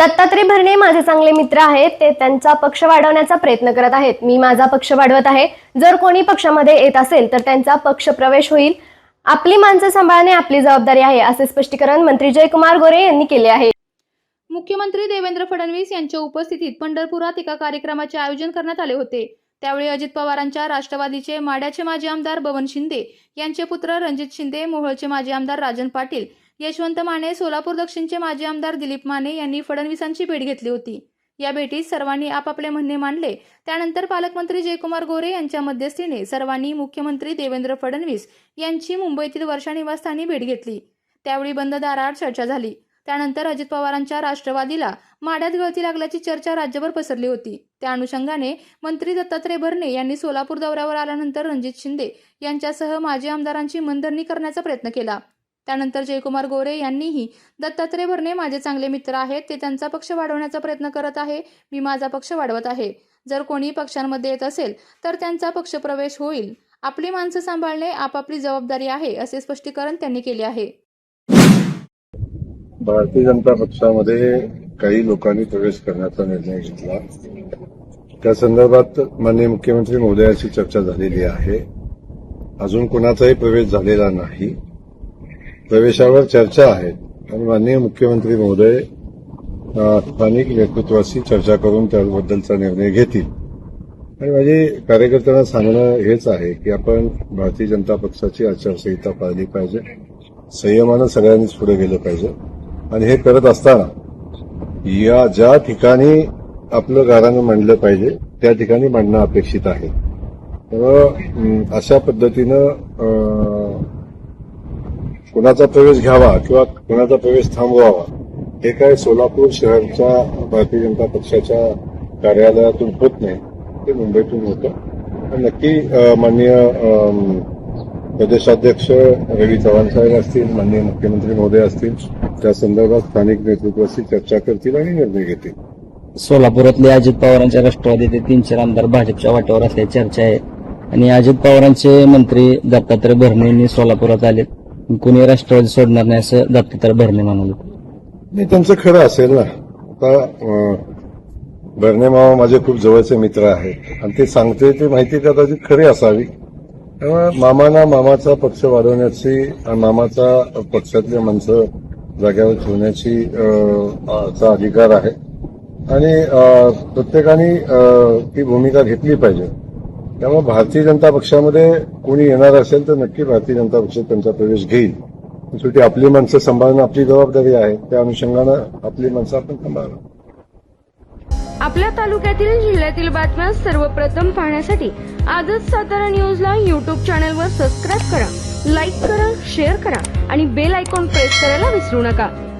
दत्तात्रय भरणे माझे चांगले मित्र आहेत. ते त्यांचा पक्ष वाढवण्याचा प्रयत्न करत आहेत. मी माझा पक्ष वाढवत आहे. जर कोणी पक्षामध्ये येत असेल तर त्यांचा पक्ष प्रवेश होईल. आपली माणसं सांभाळणे आपली जबाबदारी आहे असे स्पष्टीकरण मंत्री जयकुमार गोरे यांनी केले आहे. मुख्यमंत्री देवेंद्र फडणवीस यांच्या उपस्थितीत पंढरपुरात एका कार्यक्रमाचे आयोजन करण्यात आले होते. त्यावेळी अजित पवारांच्या राष्ट्रवादीचे माड्याचे माजी आमदार बबन शिंदे यांचे पुत्र रणजित शिंदे मोहोळचे माजी आमदार राजन पाटील यशवंत माने सोलापूर दक्षिणचे माजी आमदार दिलीप माने यांनी फडणवीसांची भेट घेतली होती. या भेटीत सर्वांनी आपापले म्हणणे मांडले. त्यानंतर पालकमंत्री जयकुमार गोरे यांच्या मध्यस्थीने सर्वांनी मुख्यमंत्री देवेंद्र फडणवीस यांची मुंबईतील वर्षा निवासस्थानी भेट घेतली. त्यावेळी बंद दाराआड चर्चा झाली. त्यानंतर अजित पवारांच्या राष्ट्रवादीला माड्यात गळती लागल्याची चर्चा राज्यभर पसरली होती. त्या अनुषंगाने मंत्री दत्तात्रय भरणे यांनी सोलापूर दौऱ्यावर आल्यानंतर रणजित शिंदे यांच्यासह माजी आमदारांची मनधरणी करण्याचा प्रयत्न केला. त्यानंतर जयकुमार गोरे यांनीही दत्तात्रय भरणे माझे चांगले मित्र आहेत ते त्यांचा पक्ष वाढवण्याचा प्रयत्न करत आहे मी माझा पक्ष वाढवत आहे. जर कोणी पक्षांमध्ये येत असेल तर त्यांचा पक्षप्रवेश होईल. आपली माणसं सांभाळणे आपापली जबाबदारी आहे असे स्पष्टीकरण त्यांनी केले आहे. भारतीय जनता पक्षामध्ये काही लोकांनी प्रवेश करण्याचा निर्णय घेतला. त्या संदर्भात माननीय मुख्यमंत्री महोदयाची चर्चा झालेली आहे. अजून कोणाचाही प्रवेश झालेला नाही. प्रवेशावर चर्चा आहे. आणि माननीय मुख्यमंत्री महोदय स्थानिक नेतृत्वाशी चर्चा करून त्याबद्दलचा निर्णय घेतील. आणि माझे कार्यकर्त्यांना सांगणं हेच आहे की आपण भारतीय जनता पक्षाची आचारसंहिता पाळली पाहिजे. संयमानं सगळ्यांनीच पुढे गेलं पाहिजे. आणि हे करत असताना या ज्या ठिकाणी आपलं गारानं मांडलं पाहिजे त्या ठिकाणी मांडणं अपेक्षित आहे. तर अशा पद्धतीनं कुणाचा प्रवेश घ्यावा किंवा कुणाचा प्रवेश थांबवावा हे काय सोलापूर शहरच्या भारतीय जनता पक्षाच्या कार्यालयातून होत नाही ते मुंबईतून होतं. आणि नक्की माननीय प्रदेशाध्यक्ष रवी चव्हाण साहेब असतील माननीय मुख्यमंत्री महोदय असतील त्या संदर्भात स्थानिक नेतृत्वाशी चर्चा करतील आणि निर्णय घेतील. सोलापुरातले अजित पवारांच्या राष्ट्रवादीचे तीन चार आमदार भाजपच्या वाटेवर असल्याची चर्चा आहे. आणि अजित पवारांचे मंत्री दत्तात्रय भरणे यांनी सोलापुरात आले कोणी राष्ट्रवादी सोडणार नाही असं दत्तात्रय भरणे म्हणाले. नाही त्यांचं खरं असेल ना. आता भरणे मामा माझे खूप जवळचे मित्र आहेत आणि ते सांगते ते माहिती कदाचित खरी असावी. त्यामुळे मामाना मामाचा पक्ष वाढवण्याची आणि मामाचा पक्षातले माणसं जाग्यावर ठेवण्याची चा अधिकार आहे. आणि प्रत्येकाने ती भूमिका घेतली पाहिजे. त्यामुळे भारतीय जनता पक्षामध्ये कोणी येणार असेल तर नक्की भारतीय जनता पक्ष त्यांचा प्रवेश घेईल. शेवटी आपली माणसं सांभाळणं आपली जबाबदारी आहे. त्या अनुषंगानं आपली माणसं आपण सांभाळणं आपल्या तालुक्यातील जिल्ह्यातील बातम्या सर्वप्रथम पाहण्यासाठी आजच सातारा न्यूजला युट्यूब चॅनलवर सबस्क्राईब करा लाईक करा शेअर करा आणि बेल आयकॉन प्रेस करायला विसरू नका.